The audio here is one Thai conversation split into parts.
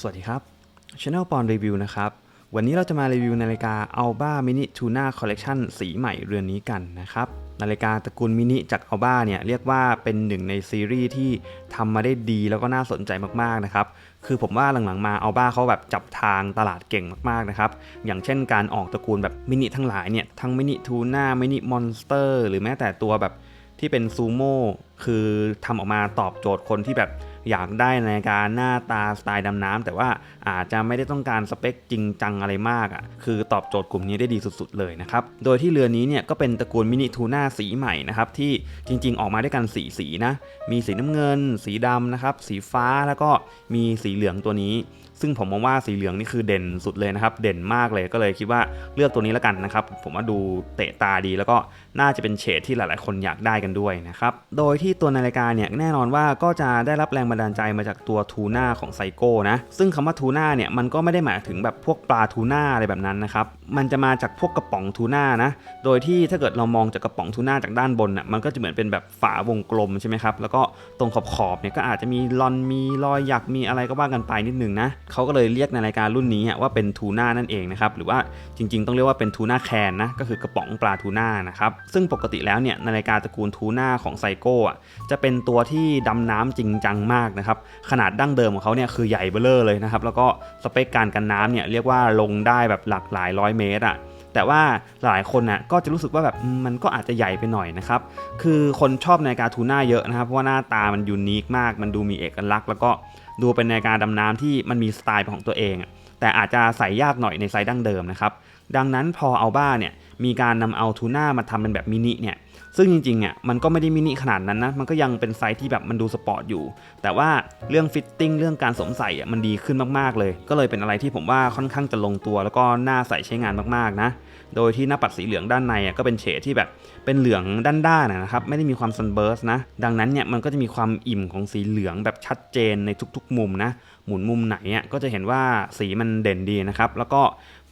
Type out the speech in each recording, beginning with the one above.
สวัสดีครับ Channel ปอนรีวิวนะครับ วันนี้เราจะมารีวิวนาฬิกา Alba Mini Tuna Collection สีใหม่เรือนนี้กันนะครับ นาฬิกาตระกูลมินิจาก Alba เนี่ยเรียกว่าเป็นหนึ่งในซีรีส์ที่ทำมาได้ดีแล้วก็น่าสนใจมากๆนะครับ คือผมว่าหลังๆมา Alba เขาแบบจับทางตลาดเก่งมากๆนะครับ อย่างเช่นการออกตระกูลแบบมินิทั้งหลายเนี่ยทั้งมินิทูน่ามินิมอนสเตอร์หรือแม้แต่ตัวแบบที่เป็นซูโม่คือทำออกมาตอบโจทย์คนที่แบบ อยากได้นาฬิกาหน้าตาสไตล์ดำน้ำแต่ว่าอาจจะไม่ได้ต้องการสเปคจริงจังอะไรมากอะ่ะคือตอบโจทย์กลุ่มนี้ได้ดีสุดๆเลยนะครับโดยที่เรือนี้เนี่ยก็เป็นตระกูลมินิทูน่าสีใหม่นะครับที่จริงๆ ออกมาด้วยกันสีสีนะมีสีน้ำเงิน สีดำนะครับสีฟ้าแล้วก็มีสีเหลืองตัวนี้ ซึ่งผมมองว่าสีเหลืองนี่คือเด่นสุดเลยนะครับ เด่นมากเลยก็เลยคิดว่าเลือกตัวนี้แล้วกันนะครับ ผมว่าดูเตะตาดีแล้วก็น่าจะเป็นเฉดที่หลาย ๆ คนอยากได้กันด้วยนะครับ โดยที่ตัวนาฬิกาเนี่ยแน่นอนว่าก็จะได้รับแรงบันดาลใจมาจากตัวทูน่าของไซโก้นะ ซึ่งคำว่าทูน่าเนี่ยมันก็ไม่ได้หมายถึงแบบพวกปลาทูน่าอะไรแบบนั้นนะครับ มันจะมาจากพวกกระป๋องทูน่านะ โดยที่ถ้าเกิดเรามองจากกระป๋องทูน่าจากด้านบนน่ะ มันก็จะเหมือนเป็นแบบฝาวงกลมใช่ไหมครับ แล้วก็ตรงขอบขอบเนี่ยก็อาจจะมีลอนมีรอยหยักมีอะไรก็ว่ากันไปนิดนึงนะเขาก็เลยเรียกนาฬิการุ่นนี้ว่าเป็นทูน่านั่นเองนะครับหรือว่าจริงๆ ต้องเรียกว่าเป็นทูน่าแคนนะก็คือกระป๋องปลาทูน่านะครับซึ่งปกติแล้วเนี่ยนาฬิกาตระกูลทูน่าของไซโก้จะเป็นตัวที่ดำน้ำจริงจังมากนะครับขนาดดั้งเดิมของเขาเนี่ยคือใหญ่เบ้อเร่อเลยนะครับแล้วก็สเปคการกันน้ำเนี่ยเรียกว่าลงได้แบบหลักหลายร้อยเมตรอะแต่ว่าหลายคนน่ะก็จะรู้สึกว่าแบบมมันก็อาจจะใหญ่ไปหน่อยนะครับ คือคนชอบนาฬิกาทูน่าเยอะนะครับ เพราะว่าหน้าตามันยูนิคมาก มันดูมีเอกลักษณ์แล้วก็ ดูเป็นในการดำน้ำที่มันมีสไตล์ของตัวเอง แต่อาจจะใส่ยากหน่อยในไซส์ดั้งเดิมนะครับ ดังนั้นพอเอาบ้าเนี่ยมีการนำเอาทูน่ามาทำเป็นแบบมินิเนี่ย ซึ่งจริงๆอะมันก็ไม่ได้มินิขนาดนั้นนะ มันก็ยังเป็นไซส์ที่แบบมันดูสปอร์ตอยู่ แต่ว่าเรื่องฟิตติ้งเรื่องการสวมใส่อะมันดีขึ้นมากๆเลย ก็เลยเป็นอะไรที่ผมว่าค่อนข้างจะลงตัว แล้วก็น่าใส่ใช้งานมากๆนะ โดยที่หน้าปัดสีเหลืองด้านในอะก็เป็นเฉดที่แบบเป็นเหลืองด้านๆนะนะครับ ไม่ได้มีความซันเบิร์สนะ ดังนั้นเนี่ยมันก็จะมีความอิ่มของสีเหลืองแบบชัดเจนในทุกๆ มุมนะ หมุนมุมไหนอะก็จะเห็นว่าสีมันเด่นดีนะครับ แล้วก็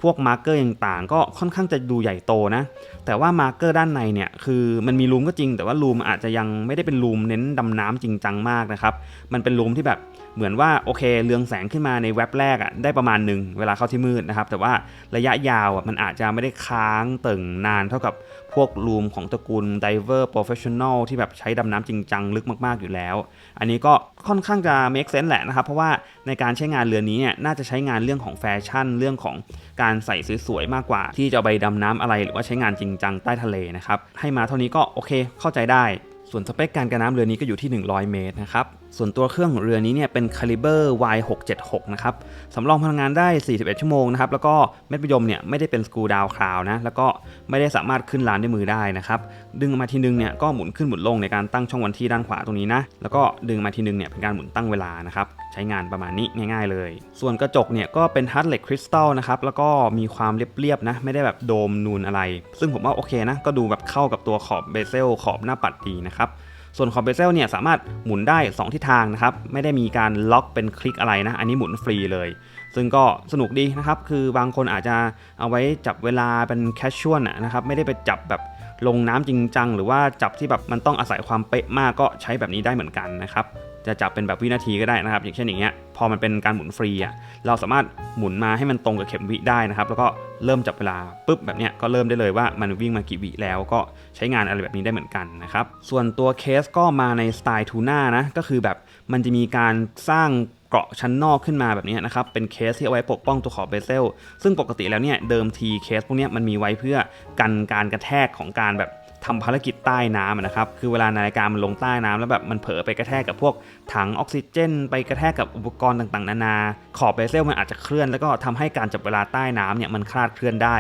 พวกมาร์กเกอร์ต่างๆ ก็ค่อนข้างจะดูใหญ่โตนะ แต่ว่ามาร์กเกอร์ด้านในเนี่ยคือมันมีรูมก็จริง แต่ว่ารูมอาจจะยังไม่ได้เป็นรูมเน้นดำน้ำจริงจังมากนะครับ มันเป็นรูมที่แบบเหมือนว่าโอเคเรืองแสงขึ้นมาในเว็บแรกอะ่ะได้ประมาณหนึ่งเวลาเข้าที่มืดนะครับ แต่ว่าระยะยาวอะมันอาจจะไม่ได้ค้างตึงนานเท่ากับพวกรูมของตระกูล Diver Professional ที่แบบใช้ดำน้ำจริงจังลึกมากๆอยู่แล้ว อันนี้ก็ค่อนข้างจะ make sense แหละนะครับ เพราะว่าในการใช้งานเรือนี้เนี่ยน่าจะใช้งานเรื่องของแฟชั่นเรื่องของการใส่สวยๆมากกว่า ที่จะไปดำน้ำอะไรหรือว่าใช้งานจริงจังใต้ทะเลนะครับให้มาเท่านี้ก็โอเคเข้าใจได้ ส่วนสเปคการกันน้ำเรือนี้ก็อยู่ที่ 100 เมตรนะครับ ส่วนตัวเครื่องของเรือนี้เนี่ยเป็น Caliber Y676 นะครับสำรองพลังงานได้ 41 ชั่วโมงนะครับ แล้วก็เม็ดประยมเนี่ยไม่ได้เป็นสกูดาวคราวนะ แล้วก็ไม่ได้สามารถขึ้นลานด้วยมือได้นะครับ ดึงมาทีนึงเนี่ยก็หมุนขึ้นหมุนลงในการตั้งช่องวันที่ด้านขวาตรงนี้นะ แล้วก็ดึงมาทีนึงเนี่ยเป็นการหมุนตั้งเวลานะครับ ใช้งานประมาณนี้ง่ายๆเลย ส่วนกระจกเนี่ยก็เป็นฮาร์ดเหล็กคริสตัลนะครับ แล้วก็มีความเรียบๆนะ ไม่ได้แบบโดมนูนอะไร ซึ่งผมว่าโอเคนะ ก็ดูแบบเข้ากับตัวขอบเบเซลขอบหน้าปัดดีนะครับ ส่วนคอมเบเซลเนี่ยสามารถหมุนได้ 2 ทิศทางนะครับ ไม่ได้มีการล็อกเป็นคลิกอะไรนะ อันนี้หมุนฟรีเลย ซึ่งก็สนุกดีนะครับ คือบางคนอาจจะเอาไว้จับเวลาเป็นแคชชวลนะครับ ไม่ได้ไปจับแบบลงน้ำจริงจัง หรือว่าจับที่แบบมันต้องอาศัยความเป๊ะมากก็ใช้แบบนี้ได้เหมือนกันนะครับ จะจับเป็นแบบวินาทีก็ได้นะครับ อย่างเช่นอย่างเงี้ยพอมันเป็นการหมุนฟรีอะเราสามารถหมุนมาให้มันตรงกับเข็มวิได้นะครับ แล้วก็เริ่มจับเวลาปุ๊บแบบเนี้ยก็เริ่มได้เลยว่ามันวิ่งมากี่วิแล้วก็ใช้งานอะไรแบบนี้ได้เหมือนกันนะครับส่วนตัวเคสก็มาในสไตล์ทูน่านะก็คือแบบมันจะมีการสร้างเกราะชั้นนอกขึ้นมาแบบนี้นะครับ เป็นเคสที่เอาไว้ปกป้องตัวขอบเบเซล ซึ่งปกติแล้วเนี่ยเดิมทีเคสพวกเนี้ยมันมีไว้เพื่อกันการกระแทกของการแบบ ทำภารกิจใต้น้ำนะครับ คือเวลานาฬิกามันลงใต้น้ำแล้วแบบมันเผลอไปกระแทกกับพวกถังออกซิเจน ไปกระแทกกับอุปกรณ์ต่างๆ นานา ขอบเบเซลมันอาจจะเคลื่อนแล้วก็ทำให้การจับเวลาใต้น้ำเนี่ยมันคลาดเคลื่อนได้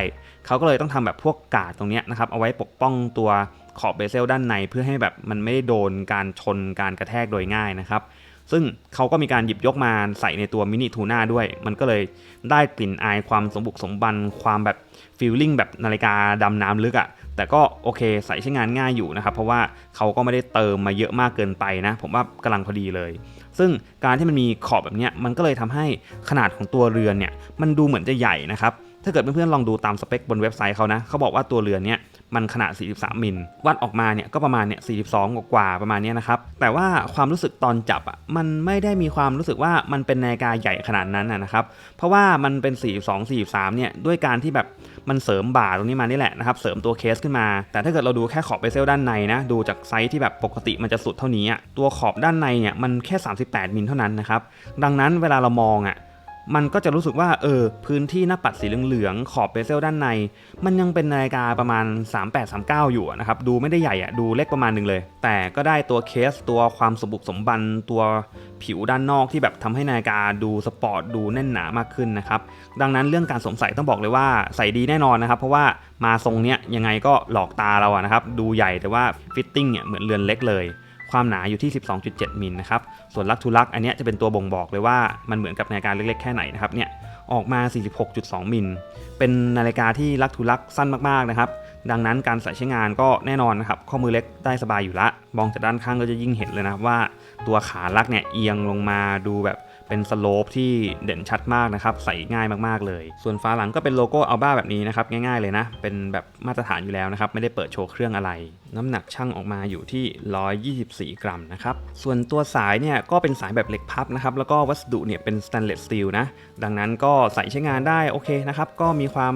เขาก็เลยต้องทำแบบพวกกาดตรงนี้นะครับ เอาไว้ปกป้องตัวขอบเบเซลด้านในเพื่อให้แบบมันไม่ได้โดนการชนการกระแทกโดยง่ายนะครับซึ่งเขาก็มีการหยิบยกมาใส่ในตัวมินิทูน่าด้วย มันก็เลยได้กลิ่นอายความสมบุกสมบันความแบบฟีลลิ่งแบบนาฬิกาดำน้ำลึกอะ่ะ แต่ก็โอเคใส่ใช้งานง่ายอยู่นะครับ เพราะว่าเขาก็ไม่ได้เติมมาเยอะมากเกินไปนะ ผมว่ากำลังพอดีเลย ซึ่งการที่มันมีขอบแบบนี้มันก็เลยทำให้ขนาดของตัวเรือนเนี่ยมันดูเหมือนจะใหญ่นะครับถ้าเกิดเพื่อนๆลองดูตามสเปคบนเว็บไซต์เขานะเขาบอกว่าตัวเรือนเนี่ย มันขนาด 43 มิล วัดออกมาเนี่ยก็ประมาณเนี่ย 42 กว่าๆประมาณเนี้ยนะครับ แต่ว่าความรู้สึกตอนจับอะมันไม่ได้มีความรู้สึกว่ามันเป็นนาฬิกาใหญ่ขนาดนั้นนะครับ เพราะว่ามันเป็น 42 43 เนี่ยด้วยการที่แบบมันเสริมบ่าตรงนี้มานี่แหละนะครับ เสริมตัวเคสขึ้นมา แต่ถ้าเกิดเราดูแค่ขอบเบเซลด้านในนะ ดูจากไซส์ที่แบบปกติมันจะสุดเท่านี้อะตัวขอบด้านในเนี่ยมันแค่ 38 มิลเท่านั้นนะครับ ดังนั้นเวลาเรามองอะ มันก็จะรู้สึกว่าเออพื้นที่หน้าปัดสีเหลืองๆขอบเบเซลด้านใน มันยังเป็นนาฬิกาประมาณ 3839 อยู่นะครับดูไม่ได้ใหญ่อะดูเล็กประมาณหนึ่งเลย แต่ก็ได้ตัวเคสตัวความสมบุกสมบันตัวผิวด้านนอกที่แบบทำให้นาฬิกาดูสปอร์ตดูแน่นหนามากขึ้นนะครับดังนั้นเรื่องการสวมใส่ต้องบอกเลยว่าใส่ดีแน่นอนนะครับ เพราะว่ามาทรงเนี้ยยังไงก็หลอกตาเราอะนะครับดูใหญ่แต่ว่าฟิตติ้งเนี่ยเหมือนเรือนเล็กเลย ความหนาอยู่ที่ 12.7 มิลนะครับ ส่วนลักทูลักอันนี้จะเป็นตัวบ่งบอกเลยว่ามันเหมือนกับนาฬิกาเล็กๆแค่ไหนนะครับเนี่ยออกมา 46.2 มิล เป็นนาฬิกาที่ลักทูลักสั้นมากๆนะครับ ดังนั้นการใส่ใช้งานก็แน่นอนนะครับ ข้อมือเล็กได้สบายอยู่ละ มองจากด้านข้างก็จะยิ่งเห็นเลยนะครับว่าตัวขาลักเนี่ยเอียงลงมาดูแบบ เป็นสโลปที่เด่นชัดมากนะครับใส่ง่ายมากๆเลย ส่วนฝาหลังก็เป็นโลโก้อัลบ้าแบบนี้นะครับง่ายๆเลยนะ เป็นแบบมาตรฐานอยู่แล้วนะครับไม่ได้เปิดโชว์เครื่องอะไร น้ำหนักช่างออกมาอยู่ที่ 124 กรัมนะครับส่วนตัวสายเนี่ยก็เป็นสายแบบเหล็กพับนะครับแล้วก็วัสดุเนี่ยเป็นสแตนเลสสตีลนะดังนั้นก็ใส่ใช้งานได้โอเคนะครับก็มีความ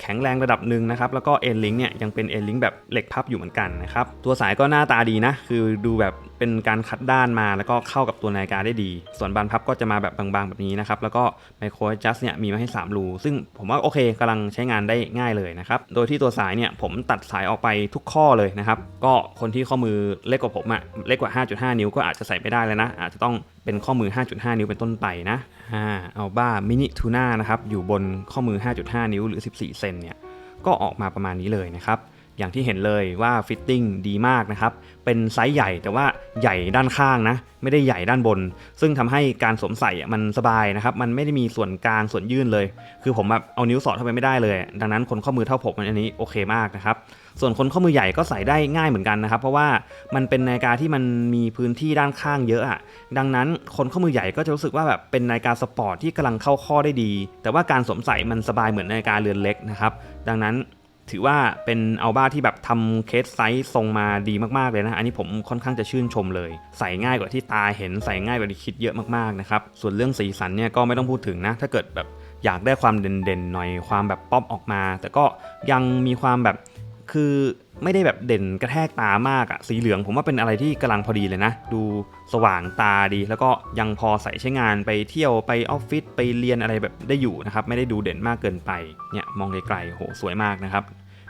แข็งแรงระดับหนึ่งนะครับ แล้วก็เอ็นลิงเนี่ยยังเป็นเอ็นลิงแบบเหล็กพับอยู่เหมือนกันนะครับ ตัวสายก็หน้าตาดีนะ คือดูแบบเป็นการคัดด้านมาแล้วก็เข้ากับตัวนาฬิกาได้ดี ส่วนบานพับก็จะมาแบบบางๆแบบนี้นะครับ แล้วก็ไมโครจัสเนี่ยมีมาให้ 3 รู ซึ่งผมว่าโอเคกำลังใช้งานได้ง่ายเลยนะครับ โดยที่ตัวสายเนี่ยผมตัดสายออกไปทุกข้อเลยนะครับ ก็คนที่ข้อมือเล็กกว่าผมอะเล็กกว่า 5.5 นิ้วก็อาจจะใส่ไม่ได้แล้วนะ อาจจะต้อง เป็นข้อมือ 5.5 นิ้วเป็นต้นไปนะอ่าเอาบ้ามินิทูน่านะครับอยู่บนข้อมือ 5.5 นิ้วหรือ 14 เซนเนี่ยก็ออกมาประมาณนี้เลยนะครับ อย่างที่เห็นเลยว่าฟิตติ้งดีมากนะครับ เป็นไซส์ใหญ่แต่ว่าใหญ่ด้านข้างนะ ไม่ได้ใหญ่ด้านบน ซึ่งทำให้การสวมใส่มันสบายนะครับ มันไม่ได้มีส่วนกลางส่วนยื่นเลย คือผมแบบเอานิ้วสอดเข้าไปไม่ได้เลย ดังนั้นคนข้อมือเท่าผมอันนี้โอเคมากนะครับ ส่วนคนข้อมือใหญ่ก็ใส่ได้ง่ายเหมือนกันนะครับ เพราะว่ามันเป็นนาฬิกาที่มันมีพื้นที่ด้านข้างเยอะอะดังนั้นคนข้อมือใหญ่ก็จะรู้สึกว่าแบบเป็นนาฬิกาสปอร์ตที่กำลังเข้าข้อได้ดี แต่ว่าการสวมใส่มันสบายเหมือนนาฬิกาเรือนเล็กนะครับ ดังนั้น ถือว่าเป็นอัลบ้าที่แบบทำเคสไซส์ทรงมาดีมากๆเลยนะ อันนี้ผมค่อนข้างจะชื่นชมเลย ใส่ง่ายกว่าที่ตาเห็นใส่ง่ายกว่าที่คิดเยอะมากๆนะครับ ส่วนเรื่องสีสันเนี่ยก็ไม่ต้องพูดถึงนะ ถ้าเกิดแบบอยากได้ความเด่นๆหน่อยความแบบป๊อปออกมา แต่ก็ยังมีความแบบ คือไม่ได้แบบเด่นกระแทกตามากอะสีเหลืองผมว่าเป็นอะไรที่กำลังพอดีเลยนะ ดูสว่างตาดี แล้วก็ยังพอใส่ใช้งานไปเที่ยวไปออฟฟิศไปเรียนอะไรแบบได้อยู่นะครับ ไม่ได้ดูเด่นมากเกินไปเนี่ยมองไกลๆโหสวยมากนะครับ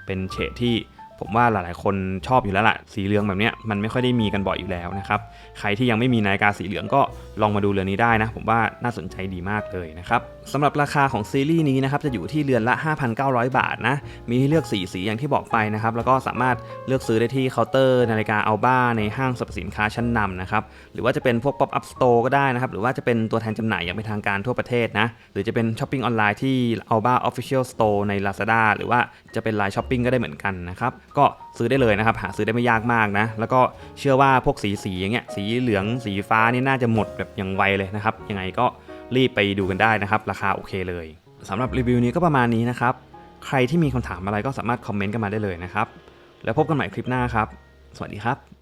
เป็นเฉดที่ ผมว่าหลายๆ คนชอบอยู่แล้วล่ะสีเหลืองแบบเนี้ยมันไม่ค่อยได้มีกันบ่อยอยู่แล้วนะครับใครที่ยังไม่มีนาฬิกาสีเหลืองก็ลองมาดูเรือนนี้ได้นะ ผมว่าน่าสนใจดีมากเลยนะครับสำหรับราคาของซีรีส์นี้นะครับจะอยู่ที่เรือนละ 5,900 บาทนะมีให้เลือกสีสีอย่างที่บอกไปนะครับแล้วก็สามารถเลือกซื้อได้ที่เคาน์เตอร์นาฬิกาอัลบ้าในห้างสรรพสินค้าชั้นนำนะครับหรือว่าจะเป็นพวก Pop Up Store ก็ได้นะครับหรือว่าจะเป็นตัวแทนจำหน่ายอย่างเป็นทางการทั่วประเทศนะหรือจะเป็นช้อปปิ้งออนไลน์ที่ Alba Official Store ใน Lazada หรือว่าจะเป็นไลน์ช้อปปิ้งก็ได้เหมือนกันนะครับ ก็ซื้อได้เลยนะครับ หาซื้อได้ไม่ยากมากนะ แล้วก็เชื่อว่าพวกสีสีอย่างเงี้ยสีเหลืองสีฟ้านี่น่าจะหมดแบบอย่างไวเลยนะครับ ยังไงก็รีบไปดูกันได้นะครับ ราคาโอเคเลยสำหรับรีวิวนี้ก็ประมาณนี้นะครับ ใครที่มีคำถามอะไรก็สามารถคอมเมนต์กันมาได้เลยนะครับ แล้วพบกันใหม่คลิปหน้าครับ สวัสดีครับ